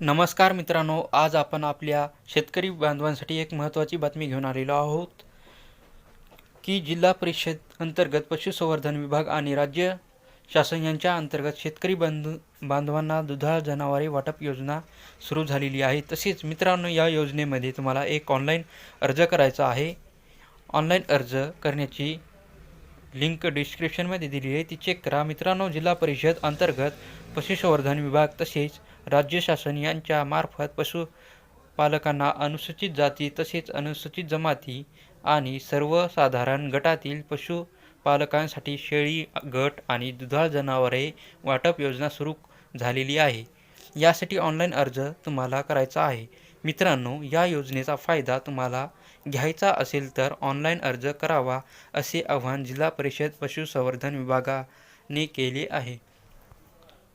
नमस्कार मित्रांनो आज आपण आपल्या शेतकरी बांधवांसाठी एक महत्त्वाची बातमी घेऊन आलेलो आहोत की जिल्हा परिषद अंतर्गत पशुसंवर्धन विभाग आणि राज्य शासन यांच्या अंतर्गत शेतकरी बांधू बांधवांना दुधाळ जनावरे वाटप योजना सुरू झालेली आहे. तसेच मित्रांनो या योजनेमध्ये तुम्हाला एक ऑनलाईन अर्ज करायचा आहे. ऑनलाईन अर्ज करण्याची लिंक डिस्क्रिप्शनमध्ये दिली आहे. ती चेक करा. मित्रांनो जिल्हा परिषद अंतर्गत पशुसंवर्धन विभाग तसेच राज्य शासन यांच्या मार्फत पशुपालकांना अनुसूचित जाती तसेच अनुसूचित जमाती आणि सर्वसाधारण गटातील पशुपालकांसाठी शेळी गट आणि दुधाळ जनावरे वाटप योजना सुरू झालेली आहे. यासाठी ऑनलाईन अर्ज तुम्हाला करायचा आहे. मित्रांनो या योजनेचा फायदा तुम्हाला घ्यायचा असेल तर ऑनलाईन अर्ज करावा असे आवाहन जिल्हा परिषद पशुसंवर्धन विभागाने केले आहे.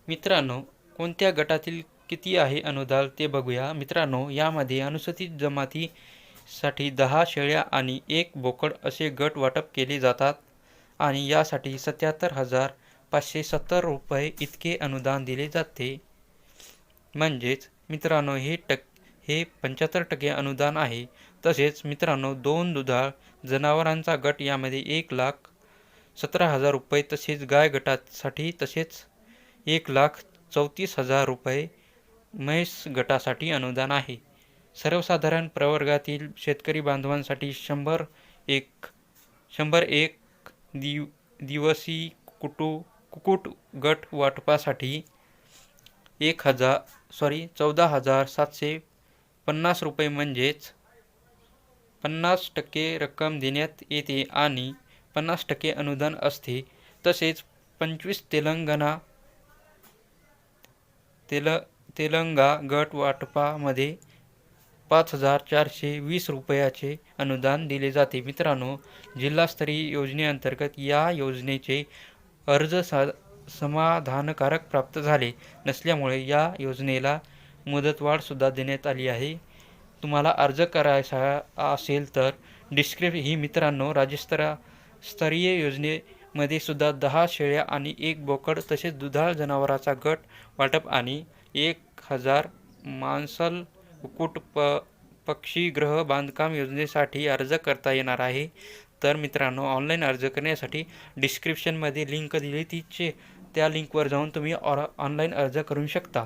मित्रांनो कोणत्या गटातील किती आहे अनुदान ते बघूया. मित्रांनो यामध्ये अनुसूचित जमातीसाठी दहा शेळ्या आणि एक बोकड असे गट वाटप केले जातात आणि यासाठी सत्याहत्तर हजार पाचशे सत्तर रुपये इतके अनुदान दिले जाते. म्हणजेच मित्रांनो हे टक्के हे पंच्याहत्तर टक्के अनुदान आहे. तसेच मित्रांनो दोन दुधाळ जनावरांचा गट यामध्ये एक लाख सतरा हजार रुपये तसेच गाय गटासाठी तसेच एक लाख चौतीस हजार रुपये म्हैस गटासाठी अनुदान आहे. सर्वसाधारण प्रवर्गातील शेतकरी बांधवांसाठी शंभर एक शंभर एक दिव दिवसी कुटू कुकुट गट वाटपासाठी एक हजार सॉरी चौदा हजार सातशे पन्नास रुपये म्हणजेच पन्नास टक्के रक्कम देण्यात येते आणि पन्नास टक्के अनुदान असते. तसेच पंचवीस तेलंगणा तेल तेलंगा गट वाटपामध्ये पाच हजार चारशे वीस रुपयाचे अनुदान दिले जाते. मित्रांनो जिल्हास्तरीय योजनेअंतर्गत या योजनेचे अर्ज सा समाधानकारक प्राप्त झाले नसल्यामुळे या योजनेला मुदतवाढसुद्धा देण्यात आली आहे. तुम्हाला अर्ज करायचा असेल तर डिस्क्रिप ही मित्रांनो राज्यस्तरा स्तरीय योजनेमध्ये सुद्धा दहा शेळ्या आणि एक बोकड तसेच दुधाळ जनावराचा गट वाटप आणि एक हजार मांसल कुक्कुट प पक्षीगृह बांधकाम योजनेसाठी अर्ज करता येणार आहे. तर मित्रांनो ऑनलाईन अर्ज करण्यासाठी डिस्क्रिप्शनमध्ये लिंक दिली तीचे त्या लिंकवर जाऊन तुम्ही ऑर ऑनलाईन अर्ज करू शकता.